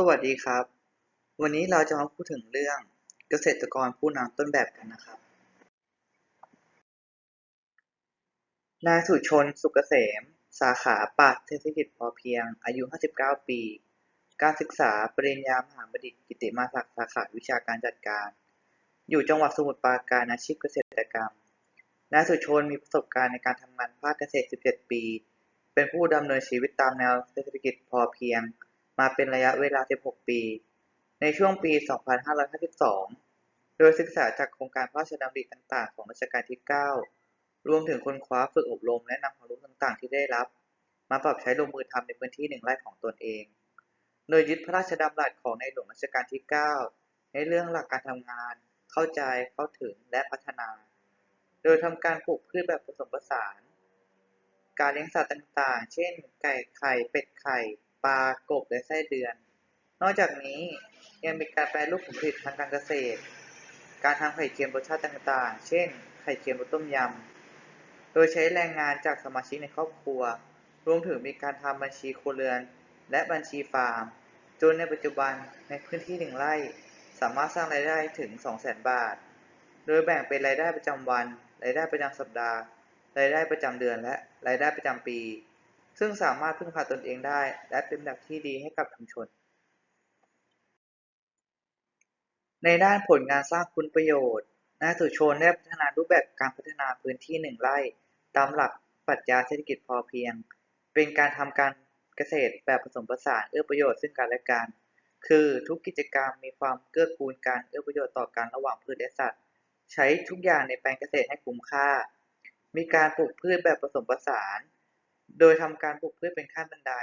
สวัสดีครับ วันนี้เราจะมาพูดถึงเรื่องเกษตรกรผู้นำต้นแบบกันนะครับ นายสุชนสุกเกษม สาขาปาเศรษฐกิจพอเพียง อายุ 59 ปี การศึกษาปริญญามหาบัณฑิตกิติมาศักดิ์สาขาวิชาการจัดการ อยู่จังหวัดสมุทรปราการอาชีพเกษตรกรรม นายสุชนมีประสบการณ์ในการทำงานภาคเกษตร 17 ปี เป็นผู้ดำเนินชีวิตตามแนวเศรษฐกิจพอเพียง มาเป็นระยะเวลา 16 ปี ในช่วงปี 2552 โดยศึกษาจากโครงการพระราชดำริต่างๆ ของรัชกาลที่ 9 รวมถึงค้นคว้าฝึกอบรมและนำความรู้ต่างๆ ที่ได้รับ มาปรับใช้ลงมือทำในพื้นที่หนึ่งไร่ของตนเอง โดยยึดพระราชดำรัสของในหลวงรัชกาลที่ 9 ในเรื่องหลักการทำงาน เข้าใจ เข้าถึง และพัฒนา โดยทำการปลูกพืชแบบผสมผสาน การเลี้ยงสัตว์ต่างๆ เช่น ไก่ไข่ เป็ดไข่ ปลากบและไส้เดือน นอกจากนี้ยังมีการแปรรูปผลผลิตทางการเกษตร การทำไข่เค็มรสชาติต่างๆ เช่น ไข่เค็มรสต้มยำ โดยใช้แรงงานจากสมาชิกในครอบครัว รวมถึงมีการทำบัญชีครัวเรือน และบัญชีฟาร์ม จนในปัจจุบันในพื้นที่หนึ่งไร่ สามารถสร้างรายได้ถึง 200,000 บาท โดยแบ่งเป็นรายได้ประจำวัน รายได้ประจำสัปดาห์ รายได้ประจำเดือน และรายได้ประจำปี ซึ่งสามารถพึ่งพาตนเองได้ และเป็นแบบที่ดีให้กับชุมชน ในด้านผลงานสร้างคุณประโยชน์นายสุชนได้พัฒนารูปแบบการพัฒนาพื้นที่หนึ่งไร่ ตามหลักปรัชญาเศรษฐกิจพอเพียง เป็นการทำการเกษตรแบบผสมผสานเอื้อประโยชน์ซึ่งกันและกัน คือทุกกิจกรรมมีความเกื้อกูลกันเอื้อประโยชน์ต่อกันระหว่างพืชและสัตว์ ใช้ทุกอย่างในแปลงเกษตรให้คุ้มค่า มีการปลูกพืชแบบผสมผสาน โดยทำการปลูกพืชเป็นขั้นบันได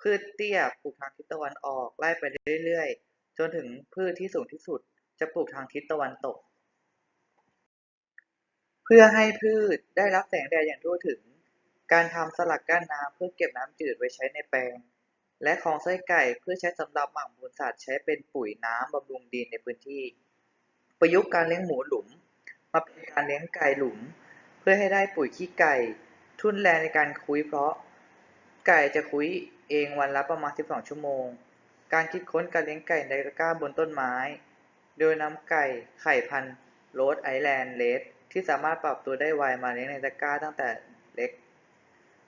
พืชเตี้ยปลูกทางทิศตะวันออกไล่ไปเรื่อยๆ จนถึงพืชที่สูงที่สุดจะปลูกทางทิศตะวันตก เพื่อให้พืชได้รับแสงแดดอย่างทั่วถึง การทำสลักกั้นน้ำเพื่อเก็บน้ำจืดไว้ใช้ในแปลง และคลองไส้ไก่เพื่อใช้สำหรับหมักมูลสัตว์ใช้เป็นปุ๋ยน้ำบำรุงดินในพื้นที่ ประยุกต์การเลี้ยงหมูหลุม มาเป็นการเลี้ยงไก่หลุม เพื่อให้ได้ปุ๋ยขี้ไก่ ทุนแรงในการคุยเพราะ ไก่จะคุยเองวันละประมาณ 12 ชั่วโมง การคิดค้นการเลี้ยงไก่ในตะกร้าบนต้นไม้ โดยนำไก่ไข่พันธุ์โรดไอแลนด์เลดที่สามารถปรับตัวได้ไวมาเลี้ยงในตะกร้าตั้งแต่เล็ก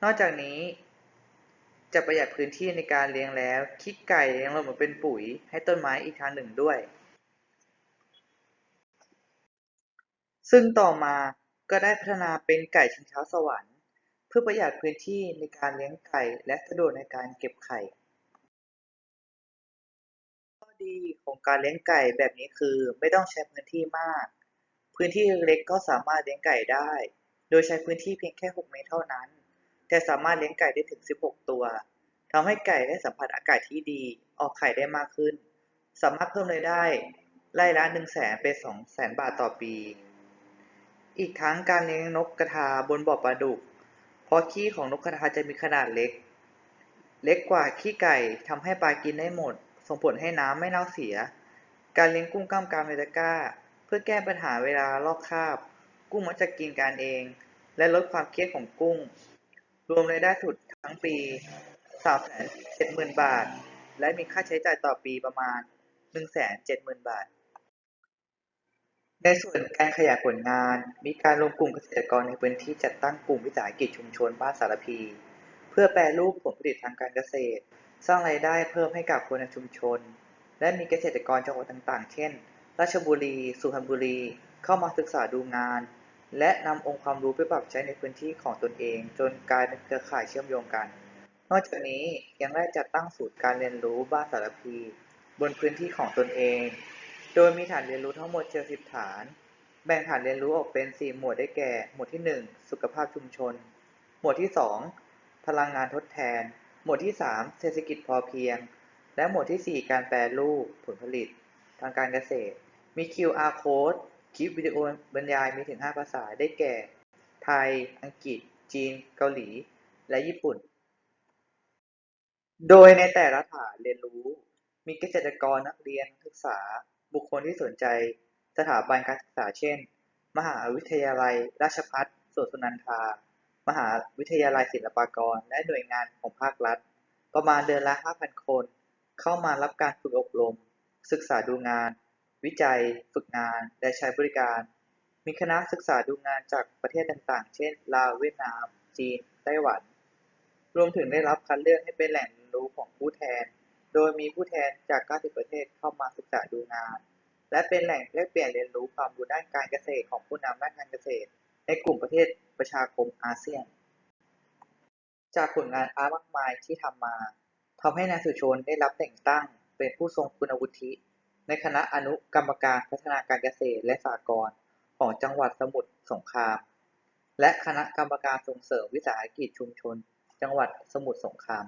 นอกจากนี้ จะประหยัดพื้นที่ในการเลี้ยงแล้วขี้ไก่ยังลงมาเป็นปุ๋ยให้ต้นไม้อีกทางหนึ่งด้วย ซึ่งต่อมาก็ได้พัฒนาเป็นไก่ชิงช้าสวรรค์ เพื่อประหยัดพื้นที่ในการเลี้ยงไก่และสะดวกในการเก็บไข่ ข้อดีของการเลี้ยงไก่แบบนี้คือไม่ต้องใช้พื้นที่มาก พื้นที่เล็กก็สามารถเลี้ยงไก่ได้ โดยใช้พื้นที่เพียงแค่ 6 เมตรเท่านั้น แต่สามารถเลี้ยงไก่ได้ถึง 16 ตัวทำให้ไก่ได้สัมผัสอากาศที่ดี ออกไข่ได้มากขึ้น สามารถเพิ่มรายได้ไร่ละ100,000เป็น200,000บาทต่อปี อีกทั้งการเลี้ยงนกกระทาบนบ่อปลาดุก เพราะขี้ของนกกระทาจะมีขนาดเล็ก เล็กกว่าขี้ไก่ทำให้ปลากินได้หมด ส่งผลให้น้ำไม่เน่าเสีย การเลี้ยงกุ้งกล้ามกรามในตะกร้า เพื่อแก้ปัญหาเวลาลอกคราบ กุ้งมักจะกินกันเอง และลดความเครียดของกุ้ง รวมรายได้สุดทั้งปี370,000 บาท และมีค่าใช้จ่ายต่อปีประมาณ 170,000 บาท ในส่วนการขยายผลงาน มีการรวมกลุ่มเกษตรกรในพื้นที่จัดตั้งกลุ่มวิสาหกิจชุมชนบ้านสารพี เพื่อแปรรูปผลผลิตทางการเกษตร สร้างรายได้เพิ่มให้กับคนในชุมชน และมีเกษตรกรจังหวัดต่างๆ เช่น ราชบุรี สุพรรณบุรี เข้ามาศึกษาดูงาน และนำองค์ความรู้ไปปรับใช้ในพื้นที่ของตนเอง จนกลายเป็นเครือข่ายเชื่อมโยงกัน นอกจากนี้ยังได้จัดตั้งศูนย์การเรียนรู้บ้านสารพี บนพื้นที่ของตนเอง โดยมีฐานเรียนรู้ทั้งหมด70ฐาน แบ่งฐานเรียนรู้ออกเป็น4หมวดได้แก่ หมวดที่1สุขภาพชุมชน หมวดที่2พลังงานทดแทน หมวดที่3เศรษฐกิจพอเพียง และหมวดที่4การแปรรูปผลผลิต ทางการเกษตร มี QR code คลิปวิดีโอบรรยายมีถึง 5 ภาษาได้แก่ ไทย อังกฤษ จีน เกาหลี และญี่ปุ่น โดยในแต่ละฐานเรียนรู้ มีเกษตรกรนักเรียนนักศึกษา บุคคลที่สนใจ สถาบันการศึกษาเช่น มหาวิทยาลัย ราชภัฏสวนสุนันทา มหาวิทยาลัยศิลปากร และหน่วยงานของภาครัฐ ประมาณเดือนละ 5,000 คน เข้ามารับการฝึกอบรม ศึกษาดูงาน วิจัย ฝึกงาน และใช้บริการ มีคณะศึกษาดูงานจากประเทศต่างๆ เช่น ลาว เวียดนาม จีน ไต้หวัน รวมถึงได้รับคัดเลือกให้เป็นแหล่งเรียนรู้ของผู้แทน ดยมีผู้แทนจาก 90 ประเทศเข้ามาศึกษาดูงาน และเป็นแหล่งแลกเปลี่ยนเรียนรู้ความรู้ด้านการเกษตรของผู้นำด้านการเกษตร ในกลุ่มประเทศประชาคมอาเซียน จากผลงานอาร์มากมายที่ทำมาทำให้นายสุชนได้รับแต่งตั้งเป็นผู้ทรงคุณวุฒิในคณะอนุกรรมการพัฒนาการเกษตรและสหกรณ์ของจังหวัดสมุทรสงคราม และคณะกรรมการส่งเสริมวิสาหกิจชุมชน จังหวัดสมุทรสงคราม